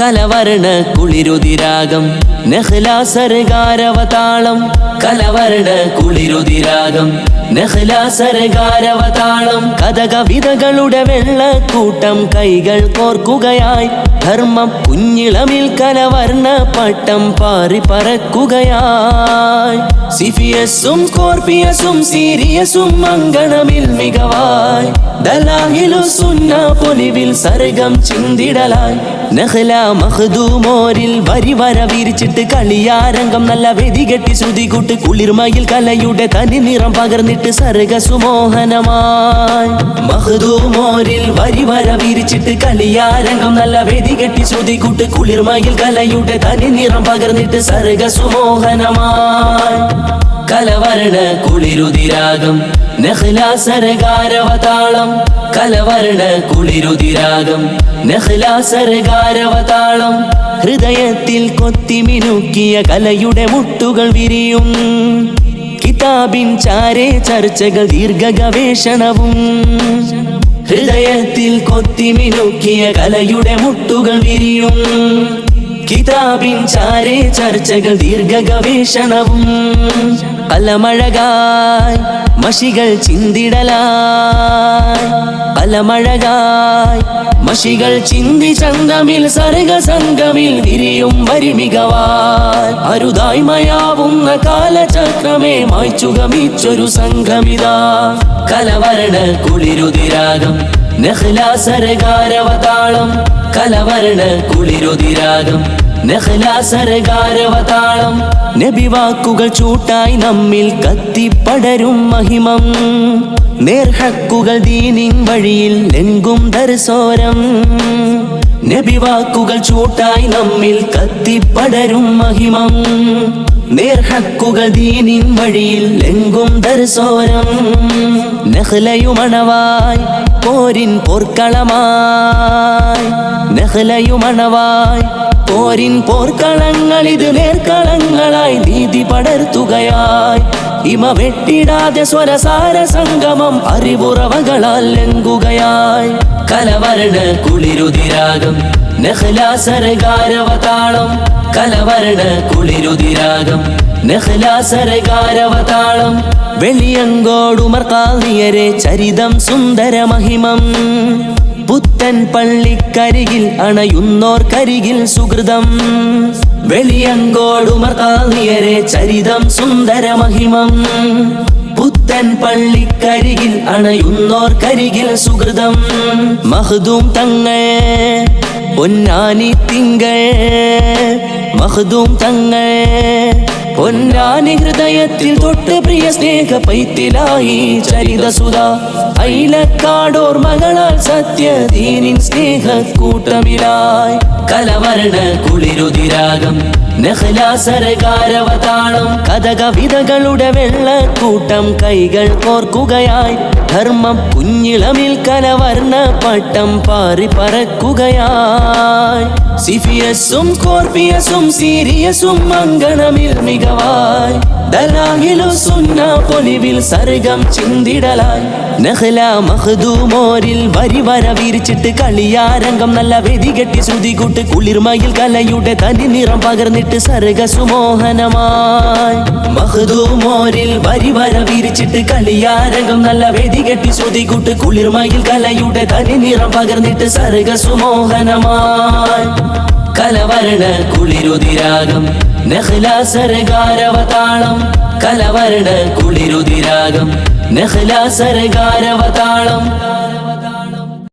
കലവർണ കുളിരുതിരാഗം. നഹ്ലാസരകാരവതാളം കലവർണ കുളിരുതിരാഗം. നഹ്ലാസരകാരവതാളം കഥകവിതകളുടെ വെള്ളക്കൂട്ടം കൈകൾ കോർക്കുകയായി. ധർമ്മം കുഞ്ഞിളമിൽ കലവർണ പട്ടം പാറി പറക്കുകയായി സിഫിയസും കോർപ്പിയസും സീരിയസും മംഗളമിൽ മികവായി. ദലാഹിലു സുന്ന പൊലിവിൽ സർഗം ചിന്തിടലായി. നഹ്ല മഹദൂമോരിൽ വര വിരിച്ചിട്ട് കളിയാരംഗം നല്ല വെതികെട്ടി ശ്രുതി കൂട്ട് കുളിർമയിൽ കലയുടെ തനി നിറം പകർന്നിട്ട് സർഗ സുമോഹനമായി. മഹദൂമോരിൽ വരി വര വിരിച്ചിട്ട് കളിയാരംഗം നല്ല വെതികെട്ടി ശ്രുതി കൂട്ട് കുളിർമയിൽ കലയുടെ തനി നിറം പകർന്നിട്ട് സർഗ സുമോഹനമായി. കലവർണ കുളിരുതിരാഗം. നഹ്ലാസരകാരവതാളം കലവർണ കുളിരുതിരാഗം. നഹ്ലാസരകാരവതാളം ഹൃദയത്തിൽ കൊത്തിമിനുക്കിയ കലയുടെ മുട്ടുകൾ വിരിയും. കിതാബിൻ ചാരേ ചർച്ചകൾ ദീർഘ ഗവേഷണവും ഹൃദയത്തിൽ കൊത്തിമിനുക്കിയ കലയുടെ മുട്ടുകൾ വിരിയും. കിതാബിൻ ചാരേ ചർച്ചകൾ ദീർഘ ഗവേഷണവും കലമഴകായി മഷികൾ ചിന്തിടലായി. കലമഴകായി മഷികൾ ചിന്തി ചന്തമിൽ സർഗ സംഗമിൽ തിരിയും വരിമികവായി അരുതായ്മയാവുന്ന കാലചക്രമേ മായ്ച്ചു ഗമിച്ചൊരു സംഘമിതാ. കലവരണ കുളിരുതിരാഗം നഹ്ലാസരകാരവതാളം കലവരണ കുളിരുതിരാഗം നഹ്ലാസരകാരവതാളം നബിവാക്കുകൾ ചൂട്ടായി നമ്മിൽ കത്തിപ്പടരും മഹിമം. നേർഹക്കുകൾ ദീനിൻ വഴിയിൽ ലെങ്കും ദർസോരം നബിവാക്കുകൾ ചൂട്ടായി നമ്മിൽ കത്തിപ്പടരും മഹിമം. നേർഹക്കുകൾ ദീനിൻ വഴിയിൽ ലെങ്കും ദർസോരം നഹ്ലയുമണവായി പോരിൻ പോർക്കളമായി. നഹലയുമണവായി പോരിൻ പോർക്കളങ്ങൾ ഇത് നേർക്കളങ്ങളായി നീതി പടർത്തുകയായി. ഇമ വെട്ടിടാതെ സ്വരസാര സംഗമം അറിവുറവകളാൽ ലംഘുകയായി. കലവരണ കുളിരുതിരാഗം നഹലാസരകാരവതാളം കലവരണ കുളിരുതിരാഗം നഹ്ലാസരകാരവതാളം വെളിയങ്കോടുമർക്കാളിയരെ ചരിതം സുന്ദര മഹിമം പുത്തൻ പള്ളിക്കരികിൽ അണയുന്നോർക്കരികിൽ സുഹൃതം. വെളിയങ്കോടുമർക്കാളിയരെ ചരിതം സുന്ദര മഹിമം പുത്തൻ പള്ളിക്കരികിൽ അണയുന്നോർക്കരികിൽ സുഹൃതം. മഹദൂം തങ്ങൾ പൊന്നാനി തിങ്കൾ മഹദൂം തങ്ങൾ പൊന്നാനി ഹൃദയത്തിൽ തൊട്ട് പ്രിയ സ്നേഹ പൈത്തിലായി ചരിതസുത ഐലക്കാടോർ മകളാൽ സത്യദീനിൻ സ്നേഹ കൂട്ടമിലായി. കലവർണ കുളിരുതിരാഗം നഹ്ലാസരകാരവതാളം കഥകവിതകളുടെ വെള്ളക്കൂട്ടം കൈകൾ കോർക്കുകയായി. ധർമ്മം കുഞ്ഞിളമിൽ കലവർണ പട്ടം പാറി പറക്കുകയായി. സിഫിയസും സ്കോർപിയസും സീരിയസും മംഗളമിൽ മികവായി. ദലാഹിലു സുന്ന പൊലിവിൽ സർഗം ചിന്തിടലായി. നഹ്ല മഹദൂമോരിൽ വരി വര വിരിച്ചിട്ട് കളിയാരംഗം നല്ല വെതികെട്ടി ശ്രുതി കുളിർമയിൽ കലയുടെ തനി നിറം പകർന്നിട്ട് സർഗ സുമോഹനമായി മഹദൂമോരിൽ വരി വര വിരിച്ചിട്ട് കളിയാരകം നല്ല വേദി കെട്ടി കൂട്ട് കുളിർമയിൽ കലയുടെ തനി നിറം പകർന്നിട്ട് സർഗസുമോഹനമായി. കലവരണ കുളിരുതിരാഗം നഹ്ല സർഗാരവതാളം കലവരണ കുളിരുതിരാഗം നഹ്ലാസരകാരവതാളം